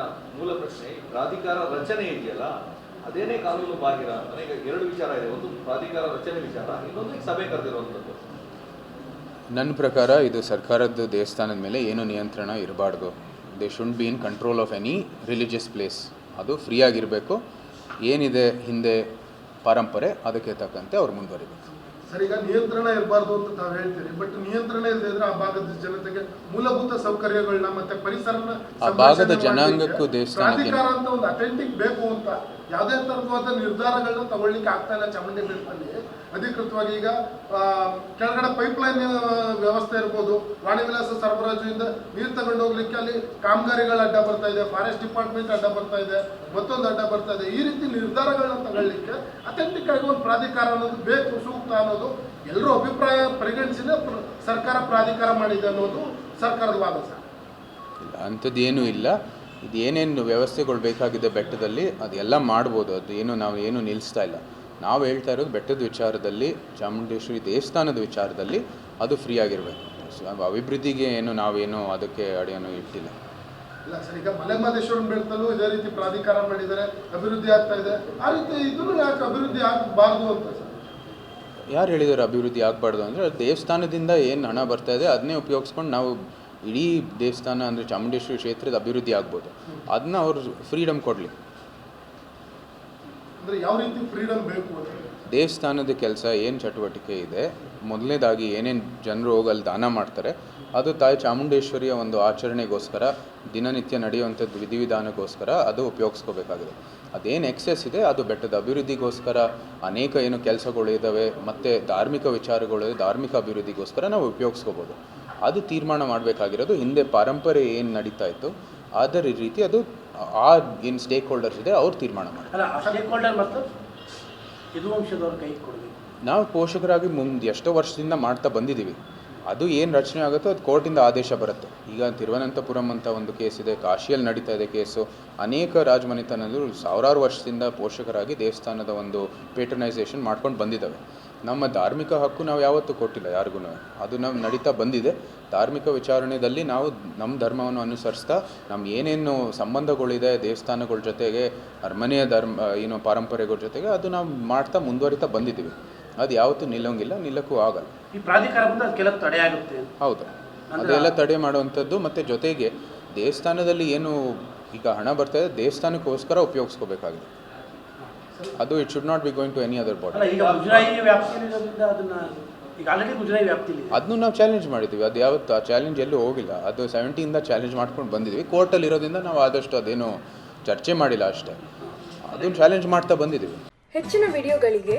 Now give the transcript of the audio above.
ನಾನು ಮೂಲ ಪ್ರಶ್ನೆ, ಪ್ರಾಧಿಕಾರ ರಚನೆ ಇದೆಯಲ್ಲ, ಅದೇನೇ ಕಾನೂನು ಬಾಹಿರ ನನಗೆ ಎರಡು ವಿಚಾರ ಇದೆ. ಒಂದು ಪ್ರಾಧಿಕಾರ ರಚನೆ ವಿಚಾರ, ಇನ್ನೊಂದು ಸಭೆ ಕರೆದಿರುವಂಥದ್ದು ನನ್ನ ಪ್ರಕಾರ ಇದು ಸರ್ಕಾರದ ದೇವಸ್ಥಾನದ ಮೇಲೆ ಏನು ನಿಯಂತ್ರಣ ಇರಬಾರ್ದು. They should be in control of any religious place ಅದು ಫ್ರೀ ಆಗಿರಬೇಕು. ಏನಿದೆ ಹಿಂದೆ ಪರಂಪರೆ, ಅದಕ್ಕೆ ತಕ್ಕಂತೆ ಅವ್ರು ಮುಂದುವರಿಬೇಕು. ಸರ್ ಈಗ ನಿಯಂತ್ರಣ ಇರಬಾರ್ದು ಅಂತ ತಾವು ಹೇಳ್ತೀರಿ. ಬಟ್ ನಿಯಂತ್ರಣ ಇಲ್ಲದೆ ಇದ್ರೆ ಆ ಭಾಗದ ಜನತೆಗೆ ಮೂಲಭೂತ ಸೌಕರ್ಯಗಳನ್ನ ಮತ್ತೆ ಪರಿಸರನ ಭಾಗದ ಜನಾಂಗಕ್ಕೂ ಅಂತ ಒಂದು ಅಥೆಂಟಿಕ್ ಬೇಕು ಅಂತ. ಯಾವುದೇ ತರವಾದ ನಿರ್ಧಾರಗಳನ್ನ ತಗೊಳ್ಳಿಕ್ಕೆ ಆಗ್ತಾ ಇಲ್ಲ ಚಾಮುಂಡಿ ಬೆಟ್ಟದಲ್ಲಿ ಅಧಿಕೃತವಾಗಿ ಈಗ ಕೆಳಗಡೆ ಪೈಪ್ಲೈನ್ ವ್ಯವಸ್ಥೆ ಇರ್ಬೋದು. ವಾಣಿ ವಿಲಾಸ ಸರಬರಾಜಿಂದ ನೀರು ತಗೊಂಡು ಹೋಗ್ಲಿಕ್ಕೆ ಅಲ್ಲಿ ಕಾಮಗಾರಿಗಳ ಅಡ್ಡ ಬರ್ತಾ ಇದೆ ಫಾರೆಸ್ಟ್ ಡಿಪಾರ್ಟ್ಮೆಂಟ್ ಅಡ್ಡ ಬರ್ತಾ ಇದೆ, ಮತ್ತೊಂದು ಅಡ್ಡ ಬರ್ತಾ ಇದೆ. ಈ ರೀತಿ ನಿರ್ಧಾರಗಳನ್ನ ತಗೊಳ್ಳಿಕ್ಕೆ ಅಥೆಂಟಿಕ್ ಒಂದು ಪ್ರಾಧಿಕಾರ ಅನ್ನೋದು ಬೇಕು, ಸೂಕ್ತ ಅನ್ನೋದು ಎಲ್ಲರೂ ಅಭಿಪ್ರಾಯ ಪರಿಗಣಿಸಿದ ಪ್ರ- ಸರ್ಕಾರ ಪ್ರಾಧಿಕಾರ ಮಾಡಿದೆ ಅನ್ನೋದು ಸರ್ಕಾರದ ವಾದ ಸರ್. ಇಲ್ಲ, ಅಂಥದ್ದು ಏನೂ ಇಲ್ಲ. ಇದು ಏನೇನು ವ್ಯವಸ್ಥೆಗಳು ಬೇಕಾಗಿದೆ ಬೆಟ್ಟದಲ್ಲಿ ಅದೆಲ್ಲ ಮಾಡ್ಬೋದು. ಅದು ಏನು ನಾವು ಏನು ನಿಲ್ಲಿಸ್ತಾ ಇಲ್ಲ. ನಾವು ಹೇಳ್ತಾ ಇರೋದು ಬೆಟ್ಟದ ವಿಚಾರದಲ್ಲಿ ಚಾಮುಂಡೇಶ್ವರಿ ದೇವಸ್ಥಾನದ ವಿಚಾರದಲ್ಲಿ ಅದು ಫ್ರೀ ಆಗಿರಬೇಕು. ಅಭಿವೃದ್ಧಿಗೆ ಏನು ನಾವೇನು ಅದಕ್ಕೆ ಅಡಿಯನ್ನು ಇಟ್ಟಿಲ್ಲ. ಇಲ್ಲ ಸರ್ ಈಗ ಮಲೆಮಹದೇಶ್ವರನ ಬೆಟ್ಟದಲ್ಲೂ ಇದೇ ರೀತಿ ಪ್ರಾಧಿಕಾರ ಮಾಡಿದ್ದಾರೆ ಅಭಿವೃದ್ಧಿ ಆಗ್ತಾ ಇದೆ. ಆ ರೀತಿ ಇದನ್ನು ಯಾಕೆ ಅಭಿವೃದ್ಧಿ ಆಗಬಾರ್ದು ಅಂತ ಸರ್? ಯಾರು ಹೇಳಿದ್ದಾರೆ ಅಭಿವೃದ್ಧಿ ಆಗಬಾರ್ದು ಅಂದರೆ ದೇವಸ್ಥಾನದಿಂದ ಏನು ಹಣ ಬರ್ತಾ ಇದೆ ಅದನ್ನೇ ಉಪಯೋಗಿಸ್ಕೊಂಡು ನಾವು ಇಡೀ ದೇವಸ್ಥಾನ ಅಂದರೆ ಚಾಮುಂಡೇಶ್ವರಿ ಕ್ಷೇತ್ರದ ಅಭಿವೃದ್ಧಿ ಆಗ್ಬೋದು. ಅದನ್ನ ಅವರು ಫ್ರೀಡಮ್ ಕೊಡಲಿ. ದೇವಸ್ಥಾನದ ಕೆಲಸ ಏನು ಚಟುವಟಿಕೆ ಇದೆ ಮೊದಲನೇದಾಗಿ ಏನೇನು ಜನರು ಹೋಗಲ್ಲಿ ದಾನ ಮಾಡ್ತಾರೆ ಅದು ತಾಯಿ ಚಾಮುಂಡೇಶ್ವರಿಯ ಒಂದು ಆಚರಣೆಗೋಸ್ಕರ ದಿನನಿತ್ಯ ನಡೆಯುವಂಥದ್ದು ವಿಧಿವಿಧಾನಕ್ಕೋಸ್ಕರ ಅದು ಉಪಯೋಗಿಸ್ಕೋಬೇಕಾಗಿದೆ. ಅದೇನು ಎಕ್ಸೆಸ್ ಇದೆ ಅದು ಬೆಟ್ಟದ ಅಭಿವೃದ್ಧಿಗೋಸ್ಕರ ಅನೇಕ ಏನು ಕೆಲಸಗಳು ಇದ್ದಾವೆ ಮತ್ತು ಧಾರ್ಮಿಕ ವಿಚಾರಗಳು ಧಾರ್ಮಿಕ ಅಭಿವೃದ್ಧಿಗೋಸ್ಕರ ನಾವು ಉಪಯೋಗಿಸ್ಕೋಬೋದು. ಅದು ತೀರ್ಮಾನ ಮಾಡಬೇಕಾಗಿರೋದು. ಹಿಂದೆ ಪರಂಪರೆ ಏನು ನಡೀತಾ ಇತ್ತು ಅದರ ರೀತಿ ಅದು ಆ ಏನು ಸ್ಟೇಕ್ ಹೋಲ್ಡರ್ಸ್ ಇದೆ ಅವ್ರು ತೀರ್ಮಾನ ಮಾಡ್ತಾರೆ. ನಾವು ಪೋಷಕರಾಗಿ ಮುಂದೆ ಎಷ್ಟೋ ವರ್ಷದಿಂದ ಮಾಡ್ತಾ ಬಂದಿದ್ದೀವಿ. ಅದು ಏನು ರಚನೆ ಆಗುತ್ತೋ ಅದು ಕೋರ್ಟಿಂದ ಆದೇಶ ಬರುತ್ತೆ. ಈಗ ತಿರುವನಂತಪುರಂ ಅಂತ ಒಂದು ಕೇಸ್ ಇದೆ, ಕಾಶಿಯಲ್ಲಿ ನಡೀತಾ ಇದೆ ಕೇಸು. ಅನೇಕ ರಾಜಮನೆತನಗಳು ಸಾವಿರಾರು ವರ್ಷದಿಂದ ಪೋಷಕರಾಗಿ ದೇವಸ್ಥಾನದ ಒಂದು ಪೇಟರ್ನೈಸೇಷನ್ ಮಾಡ್ಕೊಂಡು ಬಂದಿದ್ದಾವೆ ನಮ್ಮ ಧಾರ್ಮಿಕ ಹಕ್ಕು ನಾವು ಯಾವತ್ತೂ ಕೊಟ್ಟಿಲ್ಲ ಯಾರಿಗೂ. ಅದು ನಾವು ನಡೀತಾ ಬಂದಿದೆ. ಧಾರ್ಮಿಕ ವಿಚಾರಣೆಯಲ್ಲಿ ನಾವು ನಮ್ಮ ಧರ್ಮವನ್ನು ಅನುಸರಿಸ್ತಾ ನಮ್ಮ ಏನೇನು ಸಂಬಂಧಗಳಿದೆ ದೇವಸ್ಥಾನಗಳ ಜೊತೆಗೆ, ಅರಮನೆಯ ಧರ್ಮ, ಏನು ಪರಂಪರೆಗಳ ಜೊತೆಗೆ, ಅದು ನಾವು ಮಾಡ್ತಾ ಮುಂದುವರಿತಾ ಬಂದಿದ್ದೀವಿ ಅದು ಯಾವತ್ತೂ ನಿಲ್ಲೋಂಗಿಲ್ಲ ನಿಲ್ಲಕ್ಕೂ ಆಗಲ್ಲ. ಈ ಪ್ರಾಧಿಕಾರ ಬಂದು ಅದಕ್ಕೆಲ್ಲ ತಡೆ ಆಗುತ್ತೆ. ಹೌದು. ಅದೆಲ್ಲ ತಡೆ ಮಾಡುವಂಥದ್ದು ಮತ್ತು ಜೊತೆಗೆ ದೇವಸ್ಥಾನದಲ್ಲಿ ಏನು ಈಗ ಹಣ ಬರ್ತಾ ಇದೆ ದೇವಸ್ಥಾನಕ್ಕೋಸ್ಕರ ಉಪಯೋಗಿಸ್ಕೋಬೇಕಾಗಿದೆ. ಅದು it should not be going to any other body ಅದನ್ನ ನಾವು ಚಾಲೆಂಜ್ ಮಾಡಿದ್ವಿ ಅದು ಯಾವತ್ತು ಆ ಚಾಲೆಂಜ್ ಎಲ್ಲೂ ಹೋಗಿಲ್ಲ. ಅದು ಸೆವೆಂಟಿಯಿಂದ ಚಾಲೆಂಜ್ ಮಾಡ್ಕೊಂಡು ಬಂದಿದ್ವಿ ಕೋರ್ಟಲ್ಲಿ ಇರೋದ್ರಿಂದ ನಾವು ಆದಷ್ಟು ಅದೇನು ಚರ್ಚೆ ಮಾಡಿಲ್ಲ ಅಷ್ಟೇ. ಅದನ್ನು ಚಾಲೆಂಜ್ ಮಾಡ್ತಾ ಬಂದಿದ್ದೀವಿ. ಹೆಚ್ಚಿನ ವಿಡಿಯೋಗಳಿಗೆ